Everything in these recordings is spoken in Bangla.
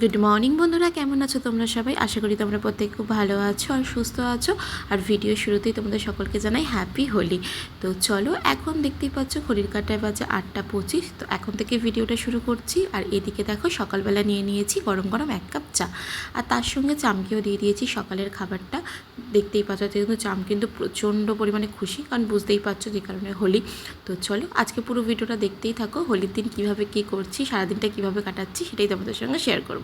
গুড মর্নিং বন্ধুরা। কেমন আছো তোমরা সবাই? আশা করি তোমরা প্রত্যেক খুব ভালো আছো আর সুস্থ আছো। আর ভিডিও শুরুতেই তোমাদের সকলকে জানাই হ্যাপি হোলি তো চলো, এখন দেখতেই পাচ্ছ ঘড়ির কাটায় বাজে আটটা পঁচিশ। তো এখন থেকে ভিডিওটা শুরু করছি। আর এদিকে দেখো, সকালবেলা নিয়ে নিয়েছি গরম গরম এক কাপ চা। আর তার সঙ্গে চামকেও দিয়ে দিয়েছি সকালের খাবারটা। দেখতেই পাচ্ছ কিন্তু চাম কিন্তু প্রচণ্ড পরিমাণে খুশি। কারণ বুঝতেই পারছ যে কারণে হোলি। তো চলো, আজকে পুরো ভিডিওটা দেখতেই থাকো। হোলির দিন কীভাবে কী করছি, সারাদিনটা কীভাবে কাটাচ্ছি, সেটাই তোমাদের সঙ্গে শেয়ার করব।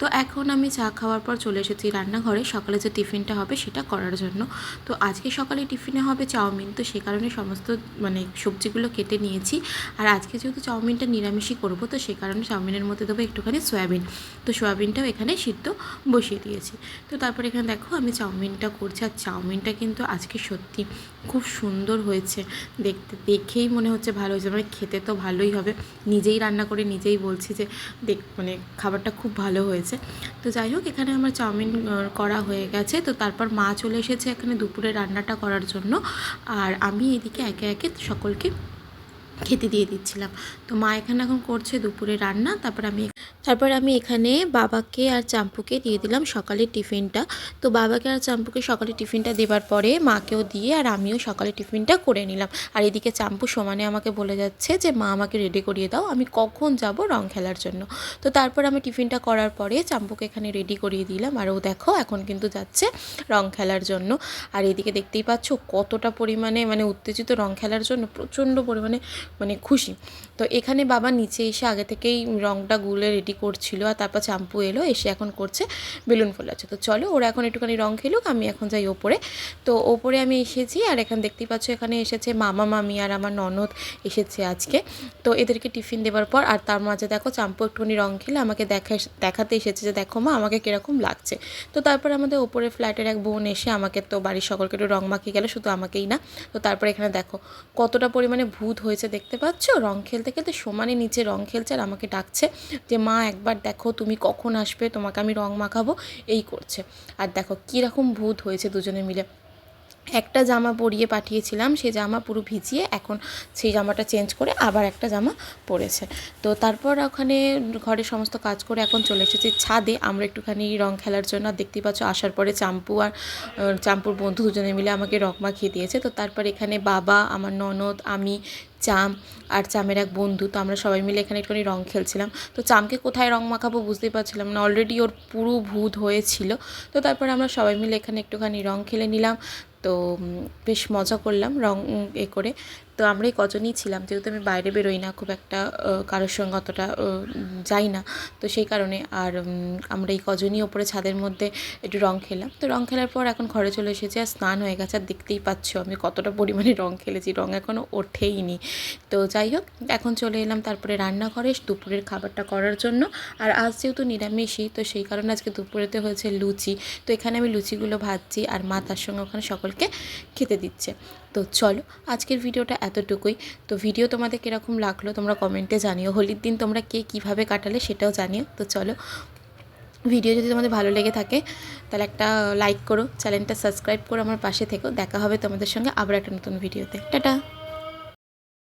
তো এখন আমি চা খাওয়ার পর চলে এসেছি রান্নাঘরে। সকালে যে টিফিনটা হবে সেটা করার জন্য। তো আজকে সকালে টিফিনে হবে চাউমিন। তো সে কারণে সমস্ত মানে সবজিগুলো কেটে নিয়েছি। আর আজকে যেহেতু চাউমিনটা নিরামিষই করব, তো সে কারণে চাউমিনের মধ্যে দেবো একটুখানি সয়াবিন। তো সয়াবিনটাও এখানে সিদ্ধ বসিয়ে দিয়েছি। তো তারপর এখানে দেখো আমি চাউমিনটা করছি। আর চাউমিনটা কিন্তু আজকে সত্যি খুব সুন্দর হয়েছে। দেখতে, দেখেই মনে হচ্ছে ভালো হয়েছে। মানে খেতে তো ভালোই হবে। নিজেই রান্না করে নিজেই বলছি যে দেখ মানে খাবারটা খুব ভালো হয়েছে। তো যাই হোক, এখানে আমার চাউমিন করা হয়ে গেছে। তো তারপর মা চলে এসেছে এখানে দুপুরে রান্নাটা করার জন্য। আর আমি এদিকে একে একে সকলকে খেতে দিয়ে দিচ্ছিলাম। তো মা এখানে এখন করছে দুপুরে রান্না। তারপর আমি তারপর আমি এখানে বাবাকে আর চাম্পুকে দিয়ে দিলাম সকালের টিফিনটা। তো বাবাকে আর চাম্পুকে সকালে টিফিনটা দেবার পরে মাকেও দিয়ে আর আমিও সকালে টিফিনটা করে নিলাম। আর এদিকে চাম্পু সমানে আমাকে বলে যাচ্ছে যে, মা, আমাকে রেডি করিয়ে দাও, আমি কখন যাব রং খেলার জন্য? তো তারপর আমি টিফিনটা করার পরে চাম্পুকে এখানে রেডি করিয়ে দিলাম। আর ও দেখো, এখন কিন্তু যাচ্ছে রং খেলার জন্য। আর এদিকে দেখতেই পাচ্ছ কতটা পরিমাণে মানে উত্তেজিত রং খেলার জন্য, প্রচণ্ড পরিমাণে মানে খুশি। তো এখানে বাবা নিচে এসে আগে থেকেই রংটা গুলে রেডি করছিল আর তারপর চাম্পু এলো, এসে এখন করছে বেলুন ফোলাচ্ছে তো চলো, ওরা এখন একটুখানি রং খেলুক, আমি এখন যাই ওপরে। তো ওপরে আমি এসেছি আর এখানে দেখতেই পাচ্ছ, এখানে এসেছে মামা, মামি আর আমার ননদ এসেছে আজকে। তো এদেরকে টিফিন দেওয়ার পর, আর তার মাঝে দেখো চাম্পু একটুখানি রং খেলে আমাকে দেখা, দেখাতে এসেছে যে দেখো মা, আমাকে কীরকম লাগছে। তো তারপর আমাদের ওপরে ফ্ল্যাটের এক বোন এসে আমাকে তো বাড়ির সকলকে একটু রং মাখিয়ে গেল, শুধু আমাকেই না। তো তারপর এখানে দেখো কতটা পরিমাণে ভূত হয়েছে দেখতে পাচ্ছ? রং খেলতে খেলতে সমানে নিচে রং খেলছে আর আমাকে ডাকছে যে মা, একবার দেখো তুমি কখন আসবে, তোমাকে আমি রং মাখাবো। এই করছে। আর দেখো কীরকম ভূত হয়েছে দুজনে মিলে। একটা জামা পরিয়ে পাঠিয়েছিলাম সেই জামা পুরো ভিজিয়ে এখন সেই জামাটা চেঞ্জ করে আবার একটা জামা পরেছে। তো তারপর ওখানে ঘরে সমস্ত কাজ করে এখন চলে এসেছি ছাদে। আমরা একটুখানি রং খেলার জন্য, আর দেখতেই পাচ্ছ আসার পরে চাম্পু আর চাম্পুর বন্ধু দুজনে মিলে আমাকে রং মাখিয়ে দিয়েছে। তো তারপর এখানে বাবা, আমার ননদ, আমি, চাম আর চামের এক বন্ধু, তো আমরা সবাই মিলে এখানে একটুখানি রং খেলছিলাম। তো চামকে কোথায় রং মাখাবো বুঝতেই পারছিলাম না, অলরেডি ওর পুরো ভূত হয়েছিল। তো তারপরে আমরা সবাই মিলে এখানে একটুখানি রং খেলে নিলাম। তো বেশ মজা করলাম রং এ করে। তো আমরাই কজনই ছিলাম, যেহেতু আমি বাইরে বেরোই না খুব একটা কারোর সঙ্গে অতটা যাই না। তো সেই কারণে আর আমরা এই কজনই ওপরে ছাদের মধ্যে একটু রং খেলাম। তো রং খেলার পর এখন ঘরে চলে এসেছি আর স্নান হয়ে গেছে। আর দেখতেই পাচ্ছ আমি কতটা পরিমাণে রং খেলেছি, রং এখনও ওঠেইনি। তো যাই হোক, এখন চলে এলাম তারপরে রান্নাঘরে দুপুরের খাবারটা করার জন্য। আর আজ যেহেতু নিরামিষই, তো সেই কারণে আজকে দুপুরেতে হয়েছে লুচি। তো এখানে আমি লুচিগুলো ভাজছি আর মা তার সঙ্গে ওখানে সকলকে খেতে দিচ্ছে। তো চলো, আজকের ভিডিওটা এতটুকুই। তো ভিডিও তোমাদের কীরকম লাগল তোমরা কমেন্টে জানিও। হোলির দিন তোমরা কে কীভাবে কাটালে সেটাও জানিও। তো চলো ভিডিও যদি তোমাদের ভালো লেগে থাকে, তাহলে একটা লাইক করো চ্যানেলটা সাবস্ক্রাইব করো, আমার পাশে থেকো। দেখা হবে তোমাদের সঙ্গে আবার একটা নতুন ভিডিওতে টাটা!